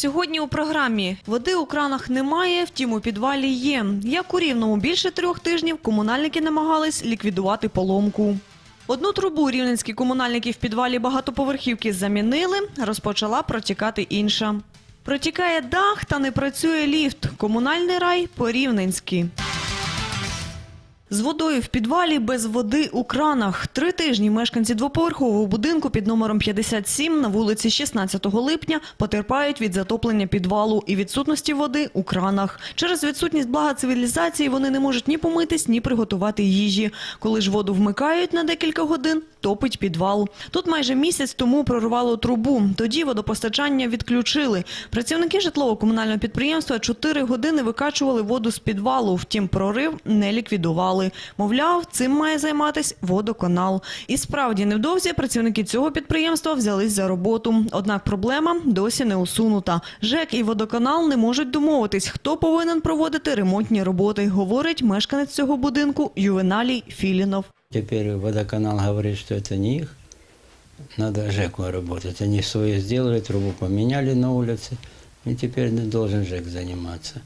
Сьогодні у програмі води у кранах немає, втім у підвалі є. Як у Рівному більше трьох тижнів комунальники намагались ліквідувати поломку. Одну трубу рівненські комунальники в підвалі багатоповерхівки замінили, розпочала протікати інша. Протікає дах та не працює ліфт. Комунальний рай по-рівненськи. З водою в підвалі без води у кранах. Три тижні мешканці двоповерхового будинку під номером 57 на вулиці 16 липня потерпають від затоплення підвалу і відсутності води у кранах. Через відсутність блага цивілізації вони не можуть ні помитись, ні приготувати їжі. Коли ж воду вмикають на декілька годин, топить підвал. Тут майже місяць тому прорвало трубу. Тоді водопостачання відключили. Працівники житлово-комунального підприємства чотири години викачували воду з підвалу. Втім, прорив не ліквідували Мовляв, цим має займатися водоканал. І справді невдовзі працівники цього підприємства взялись за роботу. Однак проблема досі не усунута. ЖЕК і водоканал не можуть домовитись, хто повинен проводити ремонтні роботи, говорить мешканець цього будинку Ювеналій Філінов. Теперь водоканал говорит, что это не их. Надо ЖЭКу работать. Они свое сделали, трубу поменяли на улице, и теперь не должен ЖЭК заниматься.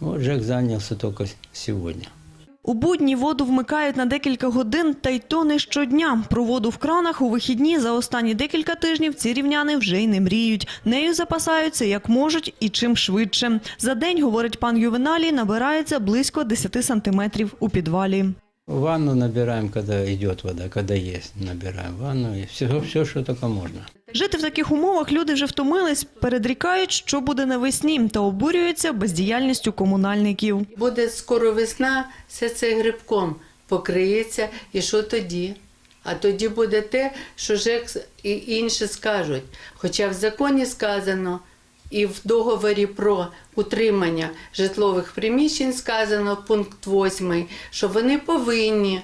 Вот ЖЭК занялся только сегодня. У будні воду вмикають на декілька годин, та й то не щодня. Про воду в кранах у вихідні за останні декілька тижнів ці рівняни вже й не мріють. Нею запасаються як можуть і чим швидше. За день, говорить пан Ювеналій, набирається близько 10 сантиметрів у підвалі. Ванну набираем, когда идет вода, когда есть, набираем ванну, и все, все, что только можно. Жити в таких умовах люди вже втомились, передрікають, що буде навесні, та обурюються бездіяльністю комунальників. Буде скоро весна, все це грибком покриється, і що тоді? А тоді буде те, що ЖЕК і інші скажуть. Хоча в законі сказано, і в договорі про утримання житлових приміщень сказано, пункт 8, що вони повинні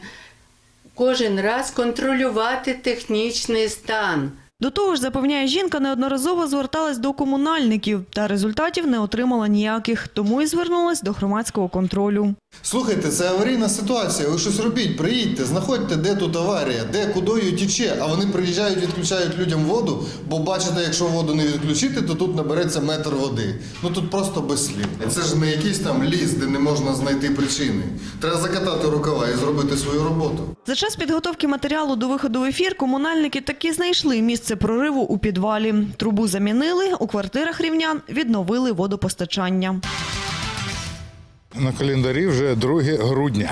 кожен раз контролювати технічний стан. До того ж, запевняє жінка, неодноразово зверталась до комунальників та результатів не отримала ніяких, тому і звернулась до громадського контролю. Слухайте, це аварійна ситуація. Ви щось робіть, приїдьте, знаходьте, де тут аварія, де кудою тіче. А вони приїжджають, відключають людям воду, бо бачите, якщо воду не відключити, то тут набереться метр води. Ну тут просто без слів. Це ж не якийсь там ліс, де не можна знайти причини. Треба закатати рукава і зробити свою роботу. За час підготовки матеріалу до виходу в ефір комунальники таки знайшли місце прориву у підвалі. Трубу замінили, у квартирах рівнян відновили водопостачання. На календарі вже 2 грудня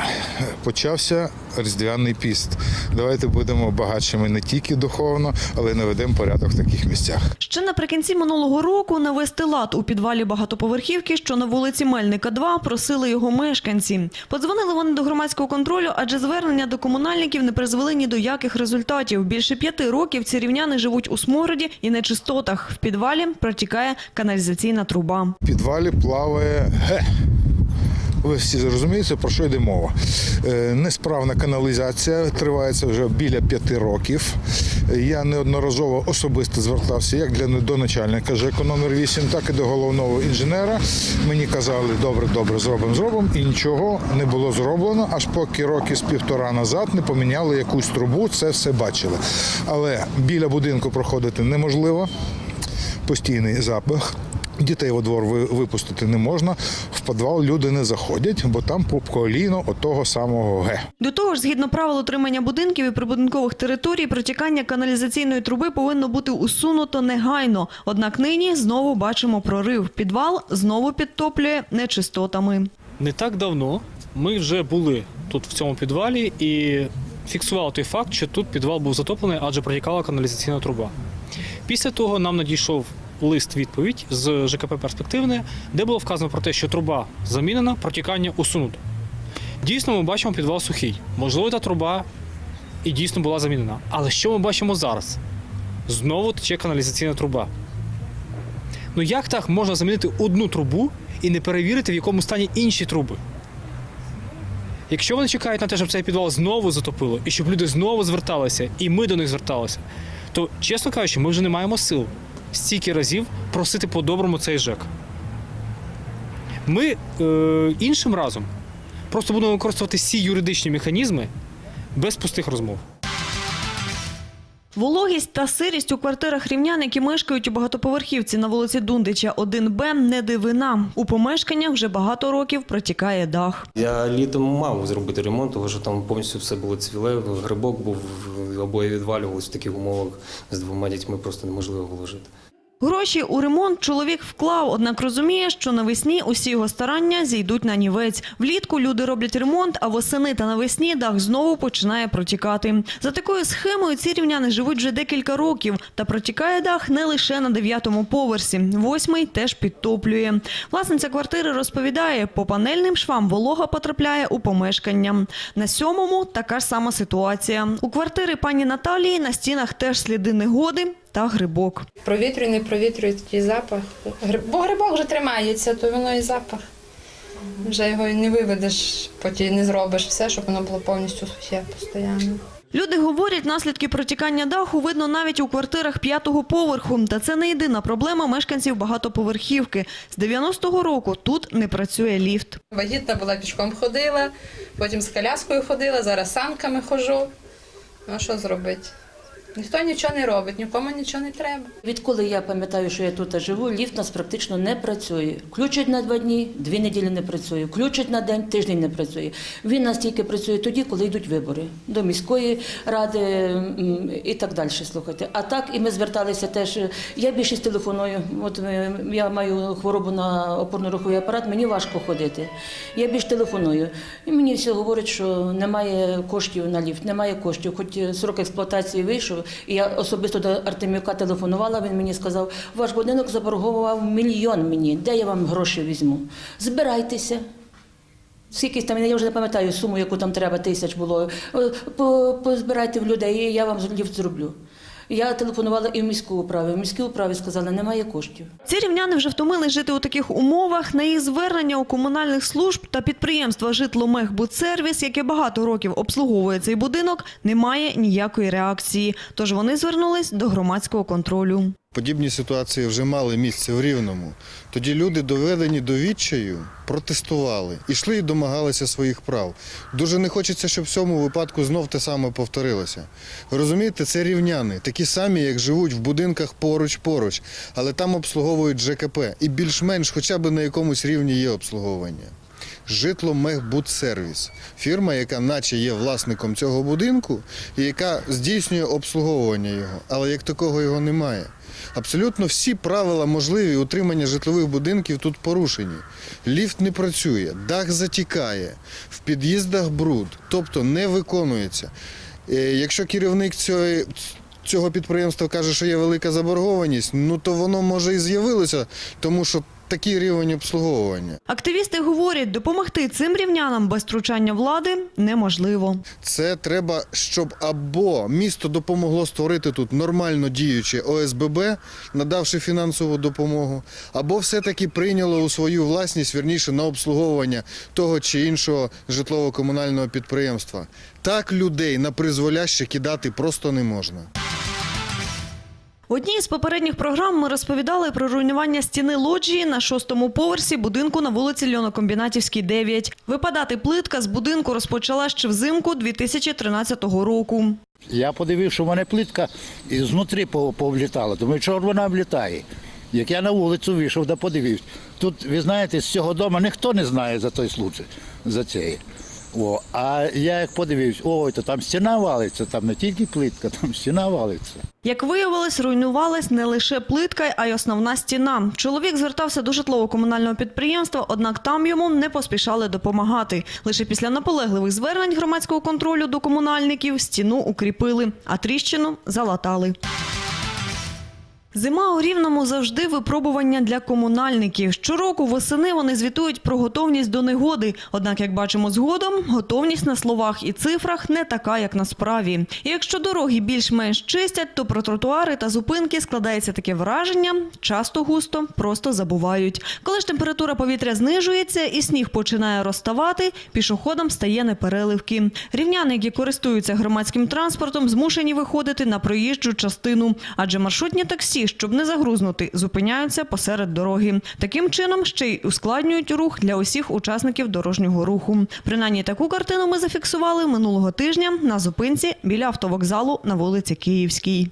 почався Різдвяний піст. Давайте будемо багатшими не тільки духовно, але й наведемо порядок в таких місцях. Ще наприкінці минулого року навести лад у підвалі багатоповерхівки, що на вулиці Мельника 2, просили його мешканці. Подзвонили вони до громадського контролю, адже звернення до комунальників не призвели ні до яких результатів. Більше п'яти років ці рівняни живуть у смороді і нечистотах. В підвалі протікає каналізаційна труба. В підвалі плаває. Ви всі зрозумієте, про що йде мова. Е, Несправна каналізація тривається вже біля п'яти років. Я неодноразово особисто звертався як для до начальника ЖЕКу номер 8, так і до головного інженера. Мені казали, добре, добре, зробимо, зробимо. І нічого не було зроблено, аж поки роки з півтора назад не поміняли якусь трубу, це все бачили. Але біля будинку проходити неможливо, постійний запах. Дітей во двор випустити не можна. Підвал люди не заходять, бо там по коліно отого самого ге. До того ж, згідно правил утримання будинків і прибудинкових територій, протікання каналізаційної труби повинно бути усунуто негайно. Однак нині знову бачимо прорив. Підвал знову підтоплює нечистотами. Не так давно ми вже були тут в цьому підвалі і фіксували той факт, що тут підвал був затоплений, адже протікала каналізаційна труба. Після того нам надійшов лист відповідь з ЖКП Перспективне, де було вказано про те, що труба замінена, протікання усунуто. Дійсно, ми бачимо підвал сухий. Можливо, та труба і дійсно була замінена. Але що ми бачимо зараз? Знову тече каналізаційна труба. Ну як так можна замінити одну трубу і не перевірити, в якому стані інші труби? Якщо вони чекають на те, щоб цей підвал знову затопило, і щоб люди знову зверталися, і ми до них зверталися, то, чесно кажучи, ми вже не маємо сил стільки разів просити по-доброму цей ЖЕК. Ми е, іншим разом просто будемо використовувати всі юридичні механізми без пустих розмов. Вологість та сирість у квартирах рівнян, які мешкають у багатоповерхівці на вулиці Дундича 1Б, не дивина. У помешканнях вже багато років протікає дах. Я літом мав зробити ремонт, тому що там повністю все було цвіле, грибок був, обоє відвалювалися в таких умовах з двома дітьми просто неможливо було жити. Гроші у ремонт чоловік вклав, однак розуміє, що навесні усі його старання зійдуть на нівець. Влітку люди роблять ремонт, а восени та навесні дах знову починає протікати. За такою схемою ці рівняни живуть вже декілька років. Та протікає дах не лише на дев'ятому поверсі. Восьмий теж підтоплює. Власниця квартири розповідає, по панельним швам волога потрапляє у помешкання. На сьомому така ж сама ситуація. У квартири пані Наталії на стінах теж сліди негоди та грибок. Провітрюю, не провітрюю такий запах. Бо грибок вже тримається, то воно і запах. Вже його і не виведеш, потім не зробиш все, щоб воно було повністю сухе постійно. Люди говорять, наслідки протікання даху видно навіть у квартирах п'ятого поверху. Та це не єдина проблема мешканців багатоповерхівки. З 90-го року тут не працює ліфт. Вагітна була пішком ходила, потім з коляскою ходила, зараз санками ходжу. Ну а що зробити? Ніхто нічого не робить, нікому нічого не треба. Відколи я пам'ятаю, що я тут живу, ліфт у нас практично не працює. Включать на два дні, дві неділі не працює. Включать на день, тиждень не працює. Він нас тільки працює тоді, коли йдуть вибори до міської ради і так далі. Слухайте. А так і ми зверталися теж. Я більшість телефоную. От е, я маю хворобу на опорно-руховий апарат, мені важко ходити. Я більш телефоную. І мені всі говорять, що немає коштів на ліфт, немає коштів. Хоч срок експлуатації вийшов, я особисто до Артемюка телефонувала. Він мені сказав, ваш будинок заборгував мільйон мені. Де я вам гроші візьму? Збирайтеся. Скільки там, я вже не пам'ятаю суму, яку там треба тисяч було. Е, Позбирайте в людей, і я вам зроблю. Я телефонувала і в міську управу. В міській управі сказали, немає коштів. Ці рівняни вже втомились жити у таких умовах. На їх звернення у комунальних служб та підприємства «Житломехбудсервіс», яке багато років обслуговує цей будинок, немає ніякої реакції. Тож вони звернулись до громадського контролю. Подібні ситуації вже мали місце в Рівному. Тоді люди, доведені до відчаю, протестували, ішли і домагалися своїх прав. Дуже не хочеться, щоб в цьому випадку знов те саме повторилося. Ви розумієте, це рівняни, такі самі, як живуть в будинках поруч-поруч, але там обслуговують ЖКП і більш-менш хоча б на якомусь рівні є обслуговування. Житломехбудсервіс. Фірма, яка наче є власником цього будинку і яка здійснює обслуговування його, але як такого його немає. Абсолютно всі правила можливі утримання житлових будинків тут порушені. Ліфт не працює, дах затікає, в під'їздах бруд, тобто не виконується. Е, Якщо керівник цього, цього підприємства каже, що є велика заборгованість, ну то воно може і з'явилося, тому що такий рівень обслуговування. Активісти говорять, допомогти цим рівнянам без втручання влади неможливо. Це треба, щоб або місто допомогло створити тут нормально діюче ОСББ, надавши фінансову допомогу, або все-таки прийняло у свою власність, вірніше, на обслуговування того чи іншого житлово-комунального підприємства. Так людей на призволяще кидати просто не можна. Одній з попередніх програм ми розповідали про руйнування стіни лоджії на шостому поверсі будинку на вулиці Льонокомбінатівській, 9. Випадати плитка з будинку розпочала ще взимку 2013 року. Я подивився, що в мене плитка і знутрі повлітала. Думаю, чого вона влітає? Як я на вулицю вийшов, да подивився. Тут, ви знаєте, з цього дому ніхто не знає за той случай, за цей. О, а я як подивився, ой, то там стіна валиться, там не тільки плитка, там стіна валиться. Як виявилось, руйнувалась не лише плитка, а й основна стіна. Чоловік звертався до житлово-комунального підприємства, однак там йому не поспішали допомагати. Лише після наполегливих звернень громадського контролю до комунальників стіну укріпили, а тріщину залатали. Зима у Рівному завжди випробування для комунальників. Щороку восени вони звітують про готовність до негоди. Однак, як бачимо згодом, готовність на словах і цифрах не така, як на справі. І якщо дороги більш-менш чистять, то про тротуари та зупинки складається таке враження, часто густо просто забувають. Коли ж температура повітря знижується і сніг починає розставати, пішоходам стає непереливки. Рівняни, які користуються громадським транспортом, змушені виходити на проїжджу частину, адже маршрутні таксі ті, щоб не загрузнути, зупиняються посеред дороги. Таким чином ще й ускладнюють рух для усіх учасників дорожнього руху. Принаймні таку картину ми зафіксували минулого тижня на зупинці біля автовокзалу на вулиці Київській.